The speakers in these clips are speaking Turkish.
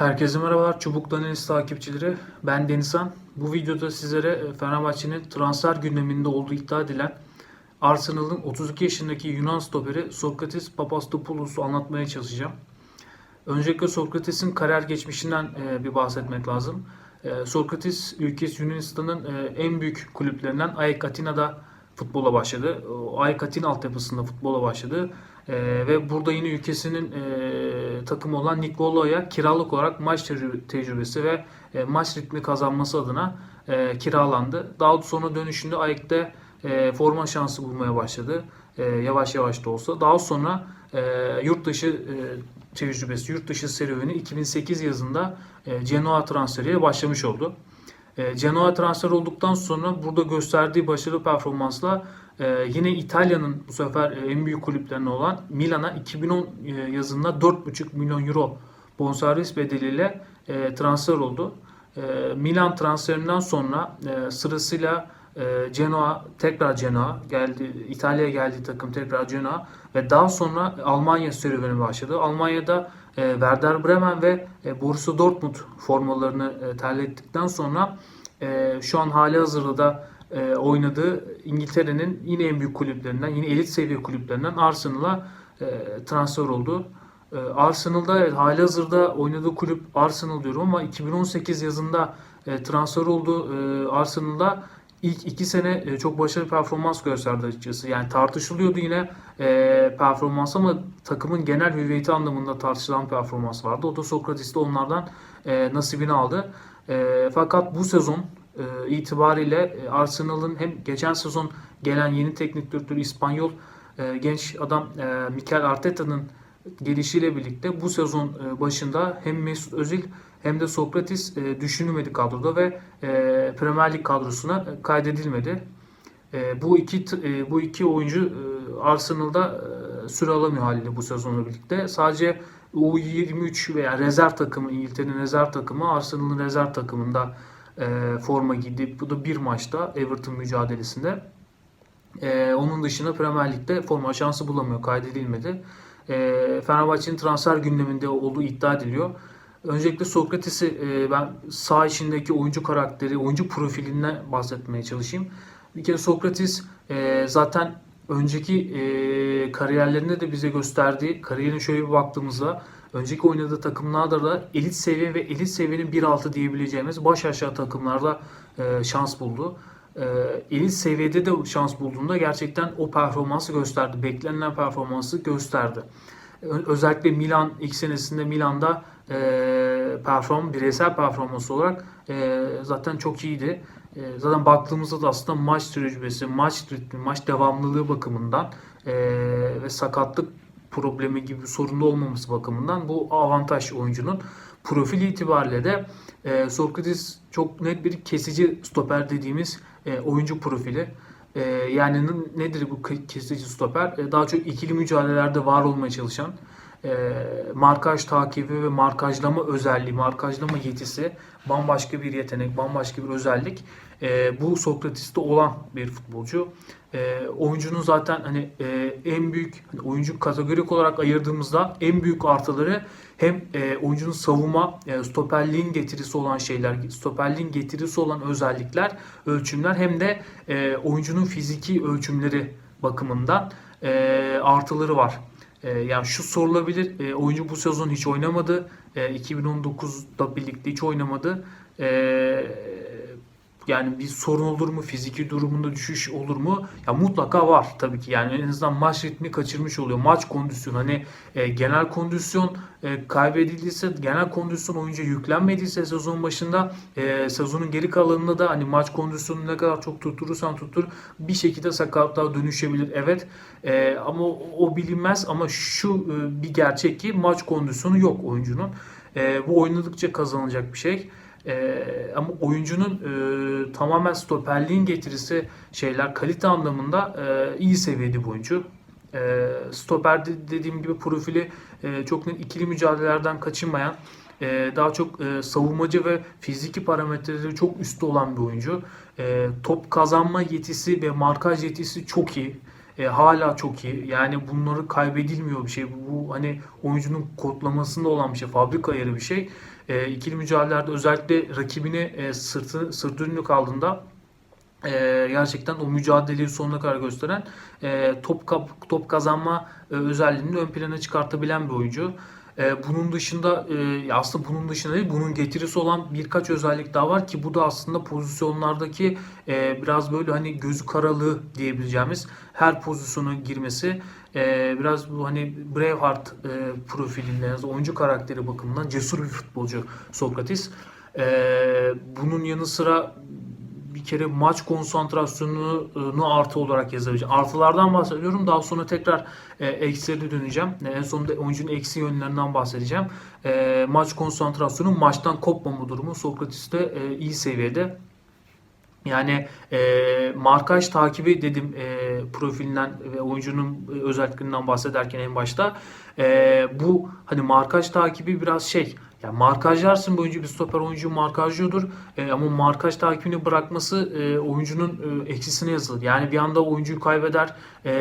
Herkese merhabalar Çubuk Danilis takipçileri. Ben Denizhan. Bu videoda sizlere e, Fenerbahçe'nin transfer gündeminde olduğu iddia edilen Arsenal'ın 32 yaşındaki Yunan stoperi Sokratis Papastopoulos'u anlatmaya çalışacağım. Öncelikle Sokrates'in kariyer geçmişinden e, bir bahsetmek lazım. E, Sokrates ülkesi Yunanistan'ın en büyük kulüplerinden AEK Atina'da futbola başladı. Atina altyapısında futbola başladı. E, ve burada yine ülkesinin e, takımı olan Nikolo'ya kiralık olarak maç tecrü- tecrübesi ve e, maç ritmi kazanması adına e, kiralandı. Daha sonra dönüşünde AEK'te e, forma şansı bulmaya başladı. E, yavaş yavaş da olsa. Daha sonra e, yurt dışı e, tecrübesi, yurt dışı serüveni 2008 yazında e, Genoa transferiyle başlamış oldu. E, Genoa transfer olduktan sonra burada gösterdiği başarılı performansla e, yine İtalya'nın bu sefer e, en büyük kulüplerinden olan Milan'a 2010 e, yazında 4,5 milyon euro bonservis bedeliyle transfer oldu. Milan transferinden sonra sırasıyla e, Genoa tekrar Genoa geldi İtalya'ya geldi takım tekrar Genoa ve daha sonra Almanya serüveni başladı. Almanya'da Werder Bremen ve e, Borussia Dortmund formalarını e, terlettikten sonra e, şu an hali hazırda da e, oynadığı İngiltere'nin yine en büyük kulüplerinden, yine elit seviye kulüplerinden Arsenal'a e, transfer oldu. E, Arsenal'da evet, hali hazırda oynadığı kulüp Arsenal diyorum ama 2018 yazında e, transfer oldu e, Arsenal'da ilk iki sene e, çok başarılı performans gösterdi açıkçası. Yani tartışılıyordu yine e, performans ama takımın genel hüviyeti anlamında tartışılan performans vardı. O da Sokrates de onlardan e, nasibini aldı. E, fakat bu sezon e, itibariyle e, Arsenal'ın hem geçen sezon gelen yeni teknik direktörü İspanyol e, genç adam e, Mikel Arteta'nın gelişiyle birlikte bu sezon e, başında hem Mesut Özil hem de Sokrates e, düşünülmedi kadroda ve e, Premier Lig kadrosuna e, kaydedilmedi. E, bu iki e, bu iki oyuncu e, Arsenal'da e, süre alamıyor haliyle bu sezonla birlikte. Sadece U23 veya rezerv takımı İngiltere'nin rezerv takımı Arsenal'ın rezerv takımında e, forma giydi. Bu da bir maçta Everton mücadelesinde. E, onun dışında Premier Lig'de forma şansı bulamıyor. Kaydedilmedi. E, Fenerbahçe'nin transfer gündeminde olduğu iddia ediliyor. Öncelikle Sokrates'i e, ben sağ içindeki oyuncu karakteri, oyuncu profilinden bahsetmeye çalışayım. Bir kere Sokrates e, zaten önceki e, kariyerlerinde de bize gösterdiği, kariyerine şöyle bir baktığımızda önceki oynadığı takımlarda da elit seviye ve elit seviyenin bir altı diyebileceğimiz baş aşağı takımlarda e, şans buldu. Elit seviyede de şans bulduğunda gerçekten o performansı gösterdi. Beklenilen performansı gösterdi. Özellikle Milan ilk senesinde Milan'da e, perform bireysel performans olarak e, zaten çok iyiydi. E, zaten baktığımızda da aslında maç tecrübesi, maç ritmi, maç devamlılığı bakımından e, ve sakatlık problemi gibi sorunlu olmaması bakımından bu avantaj oyuncunun. Profil itibariyle de e, Sokrates çok net bir kesici stoper dediğimiz e, oyuncu profili. E, yani nedir bu ke- kesici stoper? E, daha çok ikili mücadelelerde var olmaya çalışan, e, markaj takibi ve markajlama özelliği, markajlama yetisi bambaşka bir yetenek, bambaşka bir özellik. E, bu Sokrates'te olan bir futbolcu. E, oyuncunun zaten hani e, en büyük hani oyuncu kategorik olarak ayırdığımızda en büyük artıları hem e, oyuncunun savunma, e, stoperliğin getirisi olan şeyler, stoperliğin getirisi olan özellikler, ölçümler hem de e, oyuncunun fiziki ölçümleri bakımından e, artıları var. E, yani şu sorulabilir, e, oyuncu bu sezon hiç oynamadı, e, 2019'da birlikte hiç oynamadı. E, yani bir sorun olur mu? Fiziki durumunda düşüş olur mu? Ya mutlaka var tabii ki. Yani en azından maç ritmi kaçırmış oluyor. Maç kondisyonu hani e, genel kondisyon e, kaybedildiyse, genel kondisyon oyuncuya yüklenmediyse sezon başında e, sezonun geri kalanında da hani maç kondisyonunu ne kadar çok tutturursan tuttur bir şekilde sakatlığa dönüşebilir. Evet e, ama o, o bilinmez ama şu e, bir gerçek ki maç kondisyonu yok oyuncunun. E, bu oynadıkça kazanılacak bir şey. Ee, ama oyuncunun e, tamamen stoperliğin getirisi şeyler kalite anlamında e, iyi seviyede bu oyuncu. E, stoper de- dediğim gibi profili e, çok net ikili mücadelelerden kaçınmayan e, daha çok e, savunmacı ve fiziki parametreleri çok üstte olan bir oyuncu. E, top kazanma yetisi ve markaj yetisi çok iyi. e, hala çok iyi. Yani bunları kaybedilmiyor bir şey. Bu hani oyuncunun kodlamasında olan bir şey. Fabrika ayarı bir şey. E, ikili mücadelelerde özellikle rakibini e, sırtı, sırt ürünü kaldığında e, gerçekten o mücadeleyi sonuna kadar gösteren e, top kap, top kazanma e, özelliğini ön plana çıkartabilen bir oyuncu. E, bunun dışında e, aslında bunun dışında değil bunun getirisi olan birkaç özellik daha var ki bu da aslında pozisyonlardaki e, biraz böyle hani gözü karalığı diyebileceğimiz her pozisyona girmesi e, biraz bu hani Braveheart e, profilinde yani oyuncu karakteri bakımından cesur bir futbolcu Sokratis. E, bunun yanı sıra bir kere maç konsantrasyonunu artı olarak yazabileceğim. Artılardan bahsediyorum. Daha sonra tekrar e, eksileri döneceğim. E, en sonunda oyuncunun eksi yönlerinden bahsedeceğim. E, maç konsantrasyonu maçtan kopmama durumu Sokrates'te e, iyi seviyede. Yani e, markaj takibi dedim e, profilinden ve oyuncunun özelliklerinden bahsederken en başta. E, bu hani markaj takibi biraz şey yani markajlarsın bu oyuncu bir stoper oyuncu markajlıyordur e, ama markaj takibini bırakması e, oyuncunun e, eksisine yazılır. Yani bir anda oyuncuyu kaybeder. E,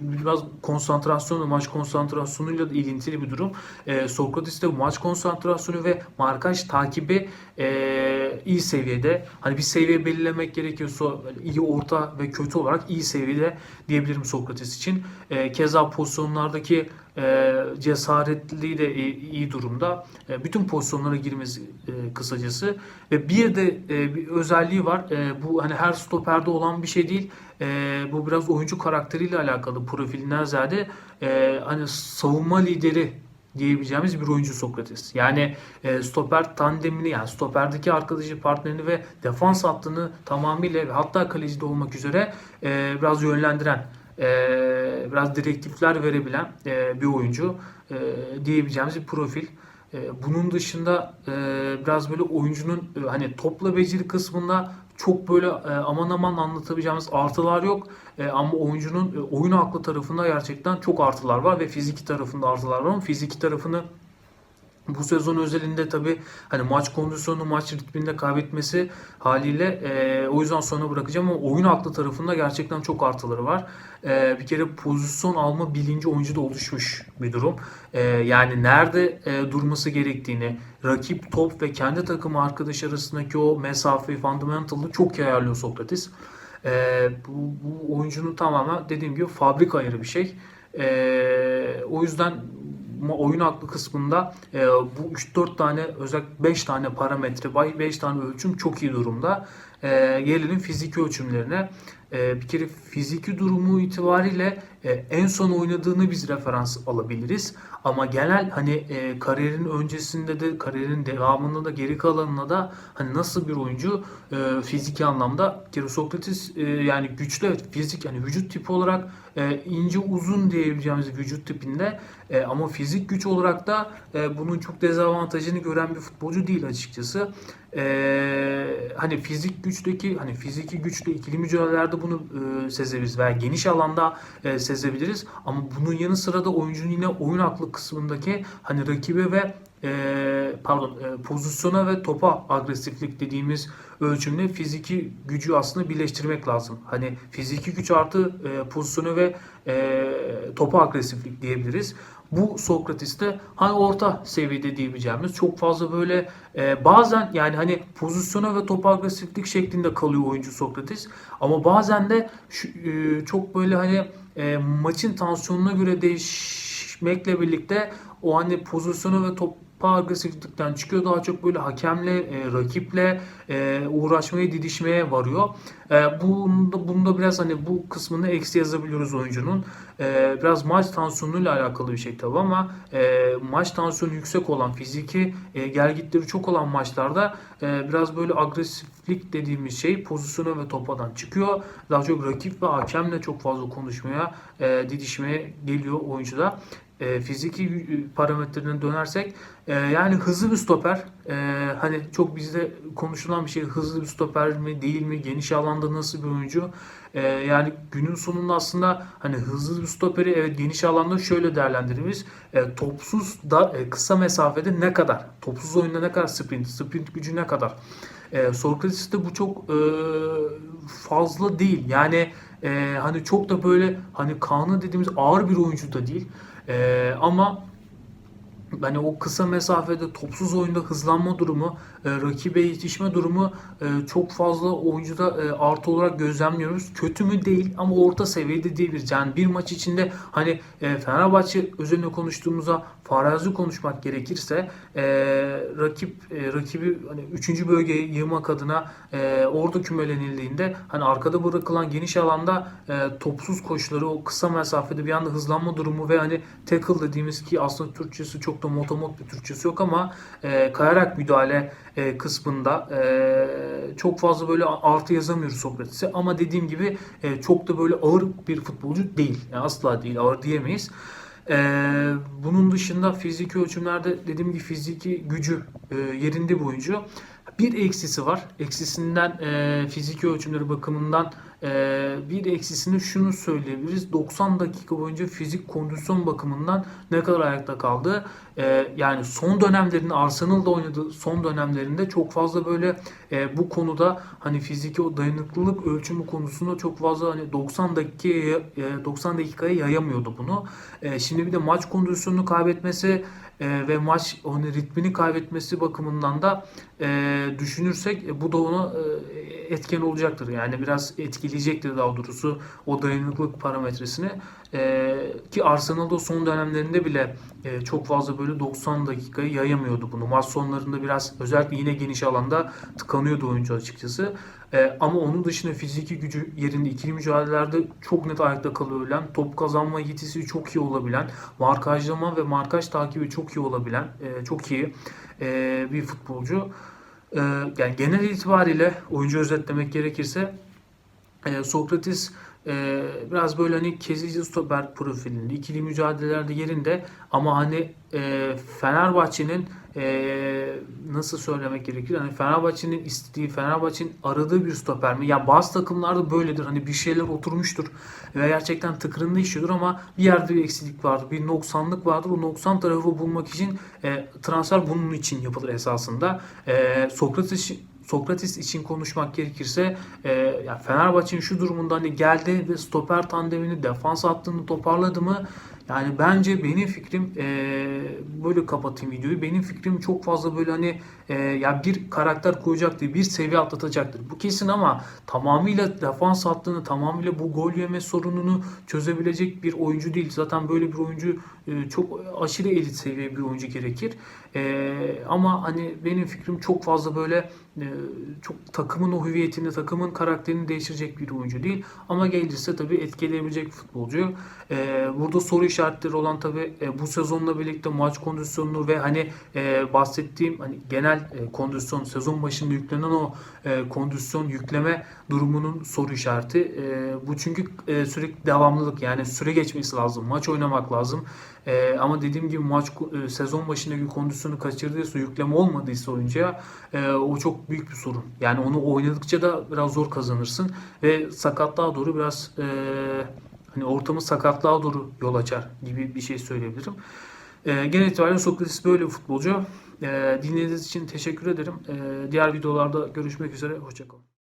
biraz konsantrasyonu, maç konsantrasyonuyla ilintili bir durum. E, Sokrates'te maç konsantrasyonu ve markaj takibi e, iyi seviyede. Hani bir seviye belirlemek gerekiyorsa iyi, orta ve kötü olarak iyi seviyede diyebilirim Sokrates için. E, keza pozisyonlardaki e, cesaretli de iyi, iyi durumda. E, bütün pozisyonlara girmesi e, kısacası. Ve bir de e, bir özelliği var. E, bu hani her stoperde olan bir şey değil. E, bu biraz oyuncu karakteriyle alakalı profilinden ziyade e, hani savunma lideri diyebileceğimiz bir oyuncu Sokrates. Yani e, stoper tandemini yani stoperdeki arkadaşı partnerini ve defans hattını tamamıyla hatta kalecide olmak üzere e, biraz yönlendiren e, biraz direktifler verebilen e, bir oyuncu e, diyebileceğimiz bir profil. E, bunun dışında e, biraz böyle oyuncunun e, hani topla beceri kısmında çok böyle e, aman aman anlatabileceğimiz artılar yok. E, ama oyuncunun e, oyun aklı tarafında gerçekten çok artılar var ve fiziki tarafında artılar var ama fiziki tarafını bu sezon özelinde tabi hani maç kondisyonu, maç ritminde kaybetmesi haliyle e, o yüzden sonra bırakacağım ama oyun aklı tarafında gerçekten çok artıları var. E, bir kere pozisyon alma bilinci oyuncuda oluşmuş bir durum. E, yani nerede e, durması gerektiğini, rakip top ve kendi takım arkadaş arasındaki o mesafeyi, fundamental'ı çok iyi ayarlıyor Sokrates. E, bu, bu oyuncunun tamamen dediğim gibi fabrika ayarı bir şey. E, o yüzden oyun aklı kısmında e, bu 3-4 tane özellikle 5 tane parametre, 5 tane ölçüm çok iyi durumda. E, gelelim fiziki ölçümlerine. E, bir kere fiziki durumu itibariyle e, en son oynadığını biz referans alabiliriz. Ama genel hani e, kariyerin öncesinde de kariyerin devamında da geri kalanına da hani nasıl bir oyuncu e, fiziki anlamda kere Sokrates e, yani güçlü evet fizik yani vücut tipi olarak e, ince uzun diyebileceğimiz vücut tipinde e, ama fizik güç olarak da e, bunun çok dezavantajını gören bir futbolcu değil açıkçası. E, hani fizik güçteki hani fiziki güçle ikili mücadelelerde bunu e, sezebiliriz veya geniş alanda e. Ama bunun yanı sıra da oyuncunun yine oyun aklı kısmındaki hani rakibe ve e, pardon e, pozisyona ve topa agresiflik dediğimiz ölçümle fiziki gücü aslında birleştirmek lazım. Hani fiziki güç artı e, pozisyonu ve e, topa agresiflik diyebiliriz. Bu Sokrates'te hani orta seviyede diyebileceğimiz çok fazla böyle e, bazen yani hani pozisyona ve topa agresiflik şeklinde kalıyor oyuncu Sokrates. Ama bazen de şu, e, çok böyle hani e, maçın tansiyonuna göre değişmekle birlikte o hani pozisyonu ve top agresiflikten çıkıyor. Daha çok böyle hakemle, e, rakiple e, uğraşmaya, didişmeye varıyor. E, bunda, bunda biraz hani bu kısmını eksi yazabiliyoruz oyuncunun. E, biraz maç tansiyonuyla alakalı bir şey tabii ama e, maç tansiyonu yüksek olan, fiziki e, gelgitleri çok olan maçlarda e, biraz böyle agresiflik dediğimiz şey pozisyona ve topadan çıkıyor. Daha çok rakip ve hakemle çok fazla konuşmaya, e, didişmeye geliyor oyuncuda e, fiziki parametrelerine dönersek e, yani hızlı bir stoper e, hani çok bizde konuşulan bir şey hızlı bir stoper mi değil mi geniş alanda nasıl bir oyuncu? E, yani günün sonunda aslında hani hızlı bir stoperi evet geniş alanda şöyle değerlendiririz. E, topsuz da e, kısa mesafede ne kadar? Topsuz oyunda ne kadar sprint sprint gücü ne kadar? E, Sokrates'te bu çok e, fazla değil. Yani e, hani çok da böyle hani Kaan'ı dediğimiz ağır bir oyuncu da değil. E, ama hani o kısa mesafede topsuz oyunda hızlanma durumu, e, rakibe yetişme durumu e, çok fazla oyuncuda e, artı olarak gözlemliyoruz. Kötü mü değil ama orta seviyede diyebiliriz. Yani bir maç içinde hani e, Fenerbahçe özelinde konuştuğumuzda farazi konuşmak gerekirse e, rakip e, rakibi hani 3. bölgeye yığmak adına e, orada kümelenildiğinde hani arkada bırakılan geniş alanda e, topsuz koşuları o kısa mesafede bir anda hızlanma durumu ve hani tackle dediğimiz ki aslında Türkçesi çok da motomot bir Türkçesi yok ama e, kayarak müdahale e, kısmında e, çok fazla böyle artı yazamıyoruz Sokrates'e ama dediğim gibi e, çok da böyle ağır bir futbolcu değil. Yani asla değil ağır diyemeyiz. Ee, bunun dışında fiziki ölçümlerde dediğim gibi fiziki gücü e, yerinde bir oyuncu. Bir eksisi var. Eksisinden e, fiziki ölçümleri bakımından e, bir eksisini şunu söyleyebiliriz. 90 dakika boyunca fizik kondisyon bakımından ne kadar ayakta kaldı. E, yani son dönemlerinde Arsenal'da oynadığı son dönemlerinde çok fazla böyle e, bu konuda hani fiziki o dayanıklılık ölçümü konusunda çok fazla hani 90 dakikaya e, 90 dakikaya yayamıyordu bunu. E, şimdi bir de maç kondisyonunu kaybetmesi e, ve maç onu ritmini kaybetmesi bakımından da e, düşünürsek e, bu da ona e, etken olacaktır. Yani biraz etkileyecektir daha doğrusu o dayanıklılık parametresini. E, ki Arsenal'da son dönemlerinde bile e, çok fazla böyle 90 dakikayı yayamıyordu bunu. Maç sonlarında biraz özellikle yine geniş alanda tıkanıyordu oyuncu açıkçası. E, ama onun dışında fiziki gücü yerinde ikili mücadelelerde çok net ayakta kalabilen, top kazanma yetisi çok iyi olabilen, markajlama ve markaj takibi çok iyi olabilen, e, çok iyi e, bir futbolcu. E, yani genel itibariyle oyuncu özetlemek gerekirse e, Sokrates e, biraz böyle hani kezici stoper profilinde, ikili mücadelelerde yerinde ama hani e, Fenerbahçe'nin e, nasıl söylemek gerekir? Hani Fenerbahçe'nin istediği, Fenerbahçe'nin aradığı bir stoper mi? Ya bazı takımlarda böyledir. Hani bir şeyler oturmuştur ve gerçekten tıkırında işiyordur ama bir yerde bir eksiklik vardır, bir noksanlık vardır. O noksan tarafı bulmak için e, transfer bunun için yapılır esasında. E, Sokrates Sokrates için konuşmak gerekirse e, yani Fenerbahçe'nin şu durumunda hani geldi ve stoper tandemini defans hattını toparladı mı? Yani bence benim fikrim e, böyle kapatayım videoyu. Benim fikrim çok fazla böyle hani e, ya bir karakter koyacaktır, bir seviye atlatacaktır. Bu kesin ama tamamıyla defans hattını, tamamıyla bu gol yeme sorununu çözebilecek bir oyuncu değil. Zaten böyle bir oyuncu e, çok aşırı elit seviye bir oyuncu gerekir. E, ama hani benim fikrim çok fazla böyle e, çok takımın o hüviyetini, takımın karakterini değiştirecek bir oyuncu değil. Ama gelirse tabii etkileyebilecek futbolcu. E, burada soru işaretleri olan tabii e, bu sezonla birlikte maç kondisyonunu ve hani e, bahsettiğim hani genel e, kondisyon sezon başında yüklenen o e, kondisyon yükleme durumunun soru işareti. E, bu çünkü e, sürekli devamlılık yani süre geçmesi lazım. Maç oynamak lazım. E, ama dediğim gibi maç e, sezon başındaki kondisyonu kaçırdıysa, yükleme olmadıysa oyuncuya e, o çok büyük bir sorun. Yani onu oynadıkça da biraz zor kazanırsın ve sakatlığa doğru biraz e, hani ortamı sakatlığa doğru yol açar gibi bir şey söyleyebilirim. E, genel itibariyle Sokrates böyle bir futbolcu. E, dinlediğiniz için teşekkür ederim. E, diğer videolarda görüşmek üzere. Hoşçakalın.